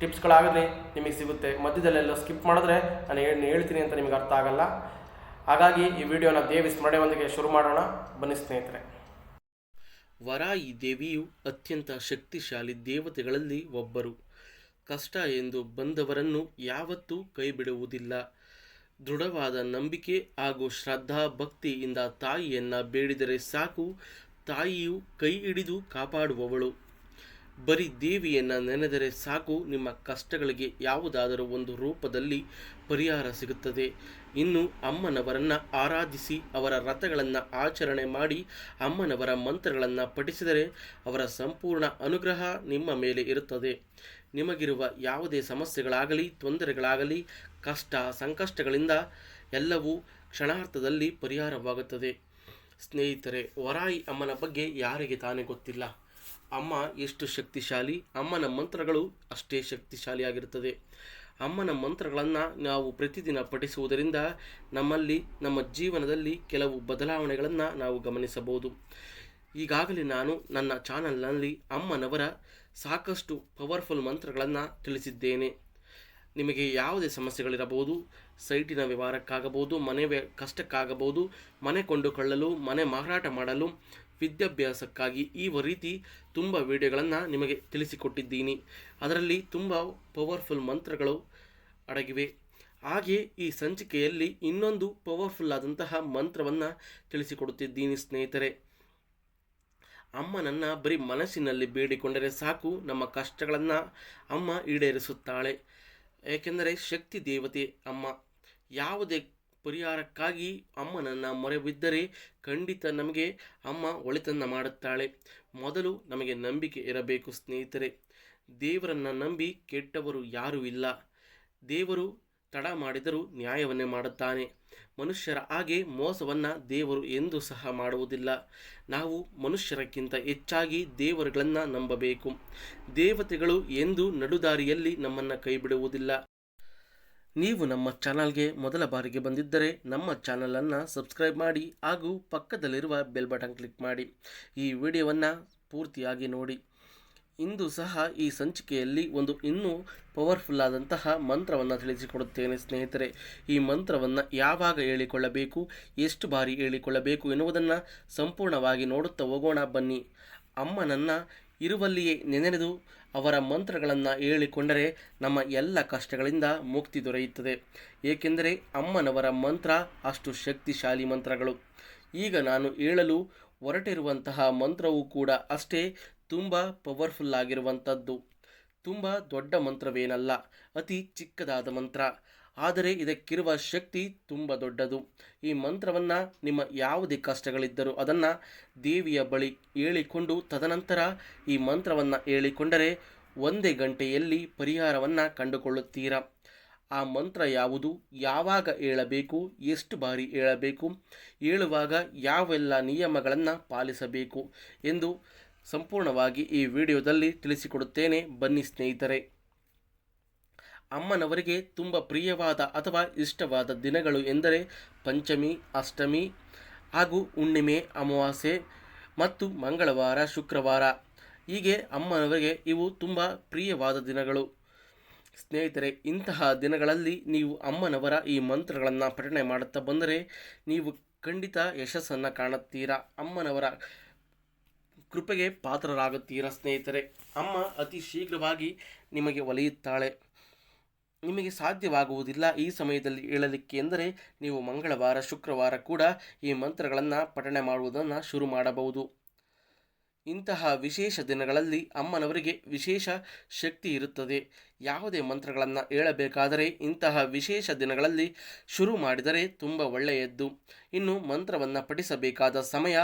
ಟಿಪ್ಸ್ಗಳಾಗಲಿ ನಿಮಗೆ ಸಿಗುತ್ತೆ. ಮಧ್ಯದಲ್ಲೆಲ್ಲ ಸ್ಕಿಪ್ ಮಾಡಿದ್ರೆ ನಾನು ಏನು ಹೇಳ್ತೀನಿ ಅಂತ ನಿಮಗೆ ಅರ್ಥ ಆಗಲ್ಲ. ಹಾಗಾಗಿ ಈ ವಿಡಿಯೋನ ದೇವಿ ಸ್ಮರಣೆಯೊಂದಿಗೆ ಶುರು ಮಾಡೋಣ. ಬನ್ನಿ ಸ್ನೇಹಿತರೆ. ವರಾಯಿ ದೇವಿಯು ಅತ್ಯಂತ ಶಕ್ತಿಶಾಲಿ ದೇವತೆಗಳಲ್ಲಿ ಒಬ್ಬರು. ಕಷ್ಟ ಎಂದು ಬಂದವರನ್ನು ಯಾವತ್ತೂ ಕೈಬಿಡುವುದಿಲ್ಲ. ದೃಢವಾದ ನಂಬಿಕೆ ಹಾಗೂ ಶ್ರದ್ಧಾ ಭಕ್ತಿಯಿಂದ ತಾಯಿಯನ್ನು ಬೇಡಿದರೆ ಸಾಕು. ತಾಯಿಯು ಕೈ ಹಿಡಿದು ಕಾಪಾಡುವವಳು. ಬರೀ ದೇವಿಯನ್ನ ನೆನೆದರೆ ಸಾಕು, ನಿಮ್ಮ ಕಷ್ಟಗಳಿಗೆ ಯಾವುದಾದರೂ ಒಂದು ರೂಪದಲ್ಲಿ ಪರಿಹಾರ ಸಿಗುತ್ತದೆ. ಇನ್ನು ಅಮ್ಮನವರನ್ನ ಆರಾಧಿಸಿ, ಅವರ ರಥಗಳನ್ನು ಆಚರಣೆ ಮಾಡಿ, ಅಮ್ಮನವರ ಮಂತ್ರಗಳನ್ನು ಪಠಿಸಿದರೆ ಅವರ ಸಂಪೂರ್ಣ ಅನುಗ್ರಹ ನಿಮ್ಮ ಮೇಲೆ ಇರುತ್ತದೆ. ನಿಮಗಿರುವ ಯಾವುದೇ ಸಮಸ್ಯೆಗಳಾಗಲಿ, ತೊಂದರೆಗಳಾಗಲಿ, ಕಷ್ಟ, ಸಂಕಷ್ಟಗಳಿಂದ ಎಲ್ಲವೂ ಕ್ಷಣಾರ್ಥದಲ್ಲಿ ಪರಿಹಾರವಾಗುತ್ತದೆ. ಸ್ನೇಹಿತರೆ ವರಾಯಿ ಅಮ್ಮನ ಬಗ್ಗೆ ಯಾರಿಗೆ ತಾನೇ ಗೊತ್ತಿಲ್ಲ. ಅಮ್ಮ ಎಷ್ಟು ಶಕ್ತಿಶಾಲಿ? ಅಮ್ಮನ ಮಂತ್ರಗಳು ಅಷ್ಟೇ ಶಕ್ತಿಶಾಲಿಯಾಗಿರುತ್ತದೆ. ಅಮ್ಮನ ಮಂತ್ರಗಳನ್ನು ನಾವು ಪ್ರತಿದಿನ ಪಠಿಸುವುದರಿಂದ ನಮ್ಮಲ್ಲಿ, ನಮ್ಮ ಜೀವನದಲ್ಲಿ ಕೆಲವು ಬದಲಾವಣೆಗಳನ್ನು ನಾವು ಗಮನಿಸಬಹುದು. ಈಗಾಗಲೇ ನಾನು ನನ್ನ ಚಾನಲ್ನಲ್ಲಿ ಅಮ್ಮನವರ ಸಾಕಷ್ಟು ಪವರ್ಫುಲ್ ಮಂತ್ರಗಳನ್ನು ತಿಳಿಸಿದ್ದೇನೆ. ನಿಮಗೆ ಯಾವುದೇ ಸಮಸ್ಯೆಗಳಿರಬಹುದು, ಸೈಟಿನ ವ್ಯವಹಾರಕ್ಕಾಗಬಹುದು, ಮನೆ ಕಷ್ಟಕ್ಕಾಗಬಹುದು, ಮನೆ ಕೊಂಡುಕೊಳ್ಳಲು, ಮನೆ ಮಾರಾಟ ಮಾಡಲು ವಿದ್ಯಾಭ್ಯಾಸಕ್ಕಾಗಿ ಈ ರೀತಿ ತುಂಬ ವಿಡಿಯೋಗಳನ್ನು ನಿಮಗೆ ತಿಳಿಸಿಕೊಟ್ಟಿದ್ದೀನಿ. ಅದರಲ್ಲಿ ತುಂಬ ಪವರ್ಫುಲ್ ಮಂತ್ರಗಳು ಅಡಗಿವೆ. ಹಾಗೆ ಈ ಸಂಚಿಕೆಯಲ್ಲಿ ಇನ್ನೊಂದು ಪವರ್ಫುಲ್ ಆದಂತಹ ಮಂತ್ರವನ್ನು ತಿಳಿಸಿಕೊಡುತ್ತಿದ್ದೀನಿ ಸ್ನೇಹಿತರೆ. ಅಮ್ಮನನ್ನು ಬರೀ ಮನಸ್ಸಿನಲ್ಲಿ ಬೇಡಿಕೊಂಡರೆ ಸಾಕು, ನಮ್ಮ ಕಷ್ಟಗಳನ್ನು ಅಮ್ಮ ಈಡೇರಿಸುತ್ತಾಳೆ. ಏಕೆಂದರೆ ಶಕ್ತಿ ದೇವತೆ ಅಮ್ಮ. ಯಾವುದೇ ಪರಿಹಾರಕ್ಕಾಗಿ ಅಮ್ಮನನ್ನ ಮೊರೆ ಬಿದ್ದರೆ ಖಂಡಿತ ನಮಗೆ ಅಮ್ಮ ಒಳಿತನ್ನ ಮಾಡುತ್ತಾಳೆ. ಮೊದಲು ನಮಗೆ ನಂಬಿಕೆ ಇರಬೇಕು ಸ್ನೇಹಿತರೆ. ದೇವರನ್ನು ನಂಬಿ ಕೆಟ್ಟವರು ಯಾರೂ ಇಲ್ಲ. ದೇವರು ತಡ ಮಾಡಿದರೂ ನ್ಯಾಯವನ್ನೇ ಮಾಡುತ್ತಾನೆ. ಮನುಷ್ಯರ ಹಾಗೆ ಮೋಸವನ್ನು ದೇವರು ಎಂದೂ ಸಹ ಮಾಡುವುದಿಲ್ಲ. ನಾವು ಮನುಷ್ಯರಕ್ಕಿಂತ ಹೆಚ್ಚಾಗಿ ದೇವರುಗಳನ್ನು ನಂಬಬೇಕು. ದೇವತೆಗಳು ಎಂದು ನಡುದಾರಿಯಲ್ಲಿ ನಮ್ಮನ್ನು ಕೈಬಿಡುವುದಿಲ್ಲ. ನೀವು ನಮ್ಮ ಚಾನಲ್ಗೆ ಮೊದಲ ಬಾರಿಗೆ ಬಂದಿದ್ದರೆ ನಮ್ಮ ಚಾನಲನ್ನು ಸಬ್ಸ್ಕ್ರೈಬ್ ಮಾಡಿ ಹಾಗೂ ಪಕ್ಕದಲ್ಲಿರುವ ಬೆಲ್ ಬಟನ್ ಕ್ಲಿಕ್ ಮಾಡಿ. ಈ ವಿಡಿಯೋವನ್ನು ಪೂರ್ತಿಯಾಗಿ ನೋಡಿ. ಇಂದು ಸಹ ಈ ಸಂಚಿಕೆಯಲ್ಲಿ ಒಂದು ಇನ್ನೂ ಪವರ್ಫುಲ್ ಆದಂತಹ ಮಂತ್ರವನ್ನು ತಿಳಿಸಿಕೊಡುತ್ತೇನೆ ಸ್ನೇಹಿತರೆ. ಈ ಮಂತ್ರವನ್ನು ಯಾವಾಗ ಹೇಳಿಕೊಳ್ಳಬೇಕು, ಎಷ್ಟು ಬಾರಿ ಹೇಳಿಕೊಳ್ಳಬೇಕು ಎನ್ನುವುದನ್ನು ಸಂಪೂರ್ಣವಾಗಿ ನೋಡುತ್ತಾ ಹೋಗೋಣ ಬನ್ನಿ. ಅಮ್ಮನನ್ನು ಇರುವಲ್ಲಿಯೇ ನೆನೆದು ಅವರ ಮಂತ್ರಗಳನ್ನು ಹೇಳಿಕೊಂಡರೆ ನಮ್ಮ ಎಲ್ಲ ಕಷ್ಟಗಳಿಂದ ಮುಕ್ತಿ ದೊರೆಯುತ್ತದೆ. ಏಕೆಂದರೆ ಅಮ್ಮನವರ ಮಂತ್ರ ಅಷ್ಟು ಶಕ್ತಿಶಾಲಿ ಮಂತ್ರಗಳು. ಈಗ ನಾನು ಹೇಳಲು ಹೊರಟಿರುವಂತಹ ಮಂತ್ರವೂ ಕೂಡ ಅಷ್ಟೇ ತುಂಬ ಪವರ್ಫುಲ್ ಆಗಿರುವಂಥದ್ದು ತುಂಬ ದೊಡ್ಡ ಮಂತ್ರವೇನಲ್ಲ, ಅತಿ ಚಿಕ್ಕದಾದ ಮಂತ್ರ. ಆದರೆ ಇದಕ್ಕಿರುವ ಶಕ್ತಿ ತುಂಬ ದೊಡ್ಡದು. ಈ ಮಂತ್ರವನ್ನು ನಿಮ್ಮ ಯಾವುದೇ ಕಷ್ಟಗಳಿದ್ದರೂ ಅದನ್ನು ದೇವಿಯ ಬಳಿ ಹೇಳಿಕೊಂಡು ತದನಂತರ ಈ ಮಂತ್ರವನ್ನು ಹೇಳಿಕೊಂಡರೆ ಒಂದೇ ಗಂಟೆಯಲ್ಲಿ ಪರಿಹಾರವನ್ನು ಕಂಡುಕೊಳ್ಳುತ್ತೀರಾ? ಆ ಮಂತ್ರ ಯಾವುದು? ಯಾವಾಗ ಹೇಳಬೇಕು? ಎಷ್ಟು ಬಾರಿ ಹೇಳಬೇಕು? ಹೇಳುವಾಗ ಯಾವೆಲ್ಲ ನಿಯಮಗಳನ್ನು ಪಾಲಿಸಬೇಕು? ಎಂದು ಸಂಪೂರ್ಣವಾಗಿ ಈ ವಿಡಿಯೋದಲ್ಲಿ ತಿಳಿಸಿಕೊಡುತ್ತೇನೆ. ಬನ್ನಿ ಸ್ನೇಹಿತರೆ. ಅಮ್ಮನವರಿಗೆ ತುಂಬ ಪ್ರಿಯವಾದ ಅಥವಾ ಇಷ್ಟವಾದ ದಿನಗಳು ಎಂದರೆ ಪಂಚಮಿ, ಅಷ್ಟಮಿ ಹಾಗೂ ಹುಣ್ಣಿಮೆ, ಅಮಾವಾಸ್ಯೆ ಮತ್ತು ಮಂಗಳವಾರ, ಶುಕ್ರವಾರ. ಹೀಗೆ ಅಮ್ಮನವರಿಗೆ ಇವು ತುಂಬ ಪ್ರಿಯವಾದ ದಿನಗಳು. ಸ್ನೇಹಿತರೆ, ಇಂತಹ ದಿನಗಳಲ್ಲಿ ನೀವು ಅಮ್ಮನವರ ಈ ಮಂತ್ರಗಳನ್ನು ಪಠಣೆ ಮಾಡುತ್ತಾ ಬಂದರೆ ನೀವು ಖಂಡಿತ ಯಶಸ್ಸನ್ನು ಕಾಣುತ್ತೀರಾ. ಅಮ್ಮನವರ ಕೃಪೆಗೆ ಪಾತ್ರರಾಗುತ್ತೀರಾ ಸ್ನೇಹಿತರೆ. ಅಮ್ಮ ಅತಿ ಶೀಘ್ರವಾಗಿ ನಿಮಗೆ ಒಲಿಯುತ್ತಾಳೆ. ನಿಮಗೆ ಸಾಧ್ಯವಾಗುವುದಿಲ್ಲ ಈ ಸಮಯದಲ್ಲಿ ಹೇಳಲಿಕ್ಕೆ ಎಂದರೆ ನೀವು ಮಂಗಳವಾರ, ಶುಕ್ರವಾರ ಕೂಡ ಈ ಮಂತ್ರಗಳನ್ನು ಪಠಣೆ ಮಾಡುವುದನ್ನು ಶುರು ಮಾಡಬಹುದು. ಇಂತಹ ವಿಶೇಷ ದಿನಗಳಲ್ಲಿ ಅಮ್ಮನವರಿಗೆ ವಿಶೇಷ ಶಕ್ತಿ ಇರುತ್ತದೆ. ಯಾವುದೇ ಮಂತ್ರಗಳನ್ನು ಹೇಳಬೇಕಾದರೆ ಇಂತಹ ವಿಶೇಷ ದಿನಗಳಲ್ಲಿ ಶುರು ಮಾಡಿದರೆ ತುಂಬ ಒಳ್ಳೆಯದ್ದು. ಇನ್ನು ಮಂತ್ರವನ್ನು ಪಠಿಸಬೇಕಾದ ಸಮಯ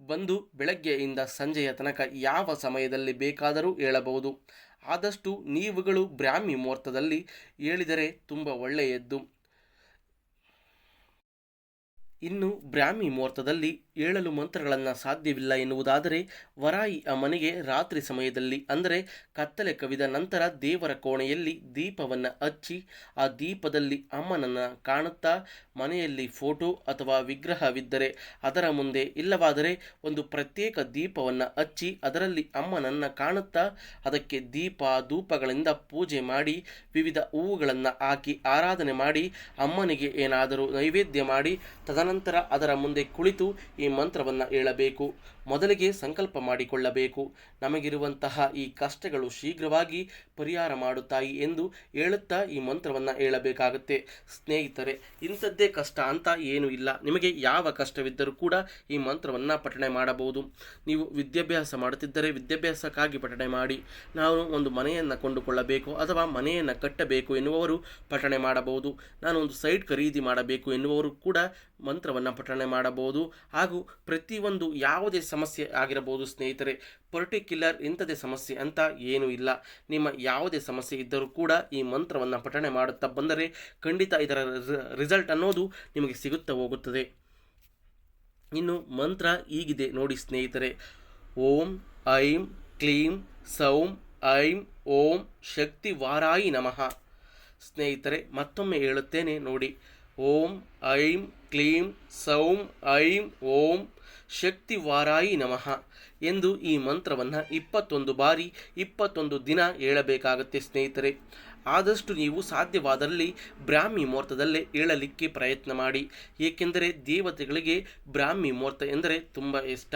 ಬಂದು ಬೆಳಗ್ಗೆಯಿಂದ ಸಂಜೆಯ ತನಕ ಯಾವ ಸಮಯದಲ್ಲಿ ಬೇಕಾದರೂ ಹೇಳಬಹುದು. ಆದಷ್ಟು ನೀವುಗಳು ಬ್ರಾಹ್ಮಿ ಮುಹೂರ್ತದಲ್ಲಿ ಹೇಳಿದರೆ ತುಂಬ ಒಳ್ಳೆಯದ್ದು. ಇನ್ನು ಬ್ರಾಹ್ಮಿ ಮುಹೂರ್ತದಲ್ಲಿ ಏಳಲು ಮಂತ್ರಗಳನ್ನು ಸಾಧ್ಯವಿಲ್ಲ ಎನ್ನುವುದಾದರೆ ವರಾಯಿ ಆ ಮನೆಗೆ ರಾತ್ರಿ ಸಮಯದಲ್ಲಿ, ಅಂದರೆ ಕತ್ತಲೆ ಕವಿದ ನಂತರ ದೇವರ ಕೋಣೆಯಲ್ಲಿ ದೀಪವನ್ನು ಹಚ್ಚಿ, ಆ ದೀಪದಲ್ಲಿ ಅಮ್ಮನನ್ನು ಕಾಣುತ್ತಾ ಮನೆಯಲ್ಲಿ ಫೋಟೋ ಅಥವಾ ವಿಗ್ರಹವಿದ್ದರೆ ಅದರ ಮುಂದೆ ಇಲ್ಲವಾದರೆ ಒಂದು ಪ್ರತ್ಯೇಕ ದೀಪವನ್ನು ಹಚ್ಚಿ ಅದರಲ್ಲಿ ಅಮ್ಮನನ್ನು ಕಾಣುತ್ತಾ ಅದಕ್ಕೆ ದೀಪ ಧೂಪಗಳಿಂದ ಪೂಜೆ ಮಾಡಿ, ವಿವಿಧ ಹೂವುಗಳನ್ನು ಹಾಕಿ ಆರಾಧನೆ ಮಾಡಿ, ಅಮ್ಮನಿಗೆ ಏನಾದರೂ ನೈವೇದ್ಯ ಮಾಡಿ, ತದನಂತರ ಅದರ ಮುಂದೆ ಕುಳಿತು ಈ ಮಂತ್ರವನ್ನು ಹೇಳಬೇಕು. ಮೊದಲಿಗೆ ಸಂಕಲ್ಪ ಮಾಡಿಕೊಳ್ಳಬೇಕು. ನಮಗಿರುವಂತಹ ಈ ಕಷ್ಟಗಳು ಶೀಘ್ರವಾಗಿ ಪರಿಹಾರ ಮಾಡುತ್ತಾಯಿ ಎಂದು ಹೇಳುತ್ತಾ ಈ ಮಂತ್ರವನ್ನು ಹೇಳಬೇಕಾಗುತ್ತೆ. ಸ್ನೇಹಿತರೆ, ಇಂಥದ್ದೇ ಕಷ್ಟ ಅಂತ ಏನೂ ಇಲ್ಲ. ನಿಮಗೆ ಯಾವ ಕಷ್ಟವಿದ್ದರೂ ಕೂಡ ಈ ಮಂತ್ರವನ್ನು ಪಠಣೆ ಮಾಡಬಹುದು. ನೀವು ವಿದ್ಯಾಭ್ಯಾಸ ಮಾಡುತ್ತಿದ್ದರೆ ವಿದ್ಯಾಭ್ಯಾಸಕ್ಕಾಗಿ ಪಠಣೆ ಮಾಡಿ. ನಾವು ಒಂದು ಮನೆಯನ್ನು ಕೊಂಡುಕೊಳ್ಳಬೇಕು ಅಥವಾ ಮನೆಯನ್ನು ಕಟ್ಟಬೇಕು ಎನ್ನುವವರು ಪಠಣೆ ಮಾಡಬಹುದು. ನಾನು ಒಂದು ಸೈಟ್ ಖರೀದಿ ಮಾಡಬೇಕು ಎನ್ನುವರು ಕೂಡ ಮಂತ್ರವನ್ನು ಪಠಣೆ ಮಾಡಬಹುದು. ಹಾಗೂ ಪ್ರತಿಯೊಂದು ಯಾವುದೇ ಸಮಸ್ಯೆ ಆಗಿರಬಹುದು, ಸ್ನೇಹಿತರೆ ಪರ್ಟಿಕ್ಯುಲರ್ ಇಂಥದೇ ಸಮಸ್ಯೆ ಅಂತ ಏನೂ ಇಲ್ಲ. ನಿಮ್ಮ ಯಾವುದೇ ಸಮಸ್ಯೆ ಇದ್ದರೂ ಕೂಡ ಈ ಮಂತ್ರವನ್ನು ಪಠಣೆ ಮಾಡುತ್ತಾ ಬಂದರೆ ಖಂಡಿತ ಇದರ ರಿಸಲ್ಟ್ ಅನ್ನೋದು ನಿಮಗೆ ಸಿಗುತ್ತಾ ಹೋಗುತ್ತದೆ. ಇನ್ನು ಮಂತ್ರ ಹೀಗಿದೆ ನೋಡಿ ಸ್ನೇಹಿತರೆ. ಓಂ, ಐಂ, ಕ್ಲೀಂ, ಸೌಂ, ಐಂ, ಓಂ, ಶಕ್ತಿ ವಾರಾಯಿ ನಮಃ. ಸ್ನೇಹಿತರೆ, ಮತ್ತೊಮ್ಮೆ ಹೇಳುತ್ತೇನೆ ನೋಡಿ. ಓಂ, ಐಂ ಕ್ಲೀಂ ಸೌಂ ಐಂ, ಓಂ, ಶಕ್ತಿ ವಾರಾಯಿ ನಮಃ ಎಂದು ಈ ಮಂತ್ರವನ್ನು ಇಪ್ಪತ್ತೊಂದು ಬಾರಿ ಇಪ್ಪತ್ತೊಂದು ದಿನ ಹೇಳಬೇಕಾಗುತ್ತೆ ಸ್ನೇಹಿತರೆ. ಆದಷ್ಟು ನೀವು ಸಾಧ್ಯವಾದಲ್ಲಿ ಬ್ರಾಹ್ಮಿ ಮುಹೂರ್ತದಲ್ಲೇ ಹೇಳಲಿಕ್ಕೆ ಪ್ರಯತ್ನ ಮಾಡಿ. ಏಕೆಂದರೆ ದೇವತೆಗಳಿಗೆ ಬ್ರಾಹ್ಮಿ ಮುಹೂರ್ತ ಎಂದರೆ ತುಂಬ ಇಷ್ಟ.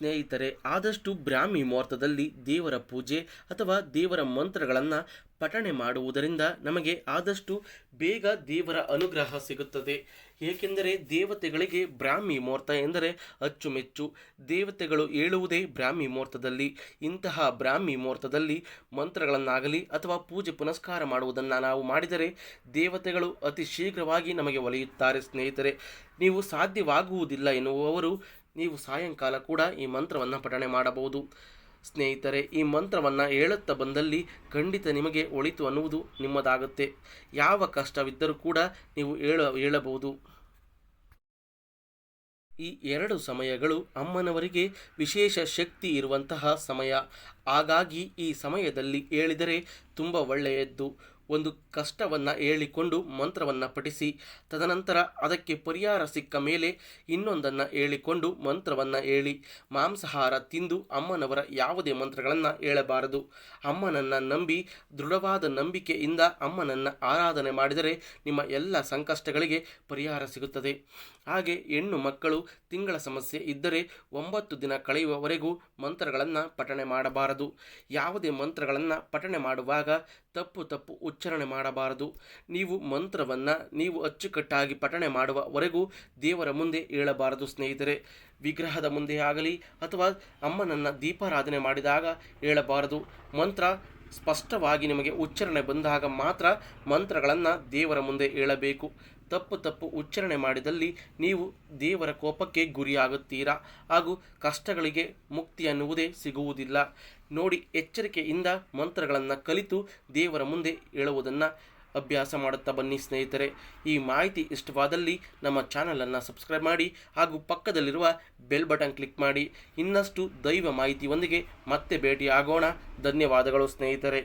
ಸ್ನೇಹಿತರೆ, ಆದಷ್ಟು ಬ್ರಾಹ್ಮಿ ಮುಹೂರ್ತದಲ್ಲಿ ದೇವರ ಪೂಜೆ ಅಥವಾ ದೇವರ ಮಂತ್ರಗಳನ್ನು ಪಠಣೆ ಮಾಡುವುದರಿಂದ ನಮಗೆ ಆದಷ್ಟು ಬೇಗ ದೇವರ ಅನುಗ್ರಹ ಸಿಗುತ್ತದೆ. ಏಕೆಂದರೆ ದೇವತೆಗಳಿಗೆ ಬ್ರಾಹ್ಮಿ ಮುಹೂರ್ತ ಎಂದರೆ ಅಚ್ಚುಮೆಚ್ಚು. ದೇವತೆಗಳು ಹೇಳುವುದೇ ಬ್ರಾಹ್ಮಿ ಮುಹೂರ್ತದಲ್ಲಿ. ಇಂತಹ ಬ್ರಾಹ್ಮಿ ಮುಹೂರ್ತದಲ್ಲಿ ಮಂತ್ರಗಳನ್ನಾಗಲಿ ಅಥವಾ ಪೂಜೆ ಪುನಸ್ಕಾರ ಮಾಡುವುದನ್ನು ನಾವು ಮಾಡಿದರೆ ದೇವತೆಗಳು ಅತಿ ಶೀಘ್ರವಾಗಿ ನಮಗೆ ಒಲಿಯುತ್ತಾರೆ ಸ್ನೇಹಿತರೆ. ನೀವು ಸಾಧ್ಯವಾಗುವುದಿಲ್ಲ ಎನ್ನುವವರು ನೀವು ಸಾಯಂಕಾಲ ಕೂಡ ಈ ಮಂತ್ರವನ್ನು ಪಠಣೆ ಮಾಡಬಹುದು. ಸ್ನೇಹಿತರೆ, ಈ ಮಂತ್ರವನ್ನು ಹೇಳುತ್ತಾ ಬಂದಲ್ಲಿ ಖಂಡಿತ ನಿಮಗೆ ಒಳಿತು ಅನ್ನುವುದು ನಿಮ್ಮದಾಗುತ್ತೆ. ಯಾವ ಕಷ್ಟವಿದ್ದರೂ ಕೂಡ ನೀವು ಹೇಳ, ಹೇಳಬಹುದು. ಈ ಎರಡು ಸಮಯಗಳು ಅಮ್ಮನವರಿಗೆ ವಿಶೇಷ ಶಕ್ತಿ ಇರುವಂತಹ ಸಮಯ. ಹಾಗಾಗಿ ಈ ಸಮಯದಲ್ಲಿ ಹೇಳಿದರೆ ತುಂಬ ಒಳ್ಳೆಯದ್ದು. ಒಂದು ಕಷ್ಟವನ್ನು ಹೇಳಿಕೊಂಡು ಮಂತ್ರವನ್ನು ಪಠಿಸಿ, ತದನಂತರ ಅದಕ್ಕೆ ಪರಿಹಾರ ಸಿಕ್ಕ ಮೇಲೆ ಇನ್ನೊಂದನ್ನು ಹೇಳಿಕೊಂಡು ಮಂತ್ರವನ್ನು ಹೇಳಿ, ಮಾಂಸಾಹಾರ ತಿಂದು ಅಮ್ಮನವರ ಯಾವುದೇ ಮಂತ್ರಗಳನ್ನು ಹೇಳಬಾರದು. ಅಮ್ಮನನ್ನು ನಂಬಿ, ದೃಢವಾದ ನಂಬಿಕೆಯಿಂದ ಅಮ್ಮನನ್ನು ಆರಾಧನೆ ಮಾಡಿದರೆ ನಿಮ್ಮ ಎಲ್ಲ ಸಂಕಷ್ಟಗಳಿಗೆ ಪರಿಹಾರ ಸಿಗುತ್ತದೆ. ಹಾಗೆ ಹೆಣ್ಣು ಮಕ್ಕಳು ತಿಂಗಳ ಸಮಸ್ಯೆ ಇದ್ದರೆ ಒಂಬತ್ತು ದಿನ ಕಳೆಯುವವರೆಗೂ ಮಂತ್ರಗಳನ್ನು ಪಠಣೆ ಮಾಡಬಾರದು. ಯಾವುದೇ ಮಂತ್ರಗಳನ್ನು ಪಠಣೆ ಮಾಡುವಾಗ ತಪ್ಪು ತಪ್ಪು ಉಚ್ಚಾರಣೆ ಮಾಡಬಾರದು. ನೀವು ಮಂತ್ರವನ್ನು ನೀವು ಅಚ್ಚುಕಟ್ಟಾಗಿ ಪಠಣೆ ಮಾಡುವವರೆಗೂ ದೇವರ ಮುಂದೆ ಏಳಬಾರದು ಸ್ನೇಹಿತರೆ. ವಿಗ್ರಹದ ಮುಂದೆ ಆಗಲಿ ಅಥವಾ ಅಮ್ಮನನ್ನು ದೀಪಾರಾಧನೆ ಮಾಡಿದಾಗ ಹೇಳಬಾರದು ಮಂತ್ರ ಸ್ಪಷ್ಟವಾಗಿ ನಿಮಗೆ ಉಚ್ಚಾರಣೆ ಬಂದಾಗ ಮಾತ್ರ ಮಂತ್ರಗಳನ್ನು ದೇವರ ಮುಂದೆ ಏಳಬೇಕು. ತಪ್ಪು ತಪ್ಪು ಉಚ್ಚಾರಣೆ ಮಾಡಿದಲ್ಲಿ ನೀವು ದೇವರ ಕೋಪಕ್ಕೆ ಗುರಿಯಾಗುತ್ತೀರಾ? ಹಾಗೂ ಕಷ್ಟಗಳಿಗೆ ಮುಕ್ತಿ ಅನ್ನುವುದೇ ಸಿಗುವುದಿಲ್ಲ. ನೋಡಿ ಎಚ್ಚರಿಕೆಯಿಂದ ಮಂತ್ರಗಳನ್ನು ಕಲಿತು ದೇವರ ಮುಂದೆ ಹೇಳುವುದನ್ನು ಅಭ್ಯಾಸ ಮಾಡುತ್ತಾ ಬನ್ನಿ ಸ್ನೇಹಿತರೆ. ಈ ಮಾಹಿತಿ ಇಷ್ಟವಾದಲ್ಲಿ ನಮ್ಮ ಚಾನಲನ್ನು ಸಬ್ಸ್ಕ್ರೈಬ್ ಮಾಡಿ ಹಾಗೂ ಪಕ್ಕದಲ್ಲಿರುವ ಬೆಲ್ ಬಟನ್ ಕ್ಲಿಕ್ ಮಾಡಿ. ಇನ್ನಷ್ಟು ದೈವ ಮಾಹಿತಿಯೊಂದಿಗೆ ಮತ್ತೆ ಭೇಟಿಯಾಗೋಣ. ಧನ್ಯವಾದಗಳು ಸ್ನೇಹಿತರೆ.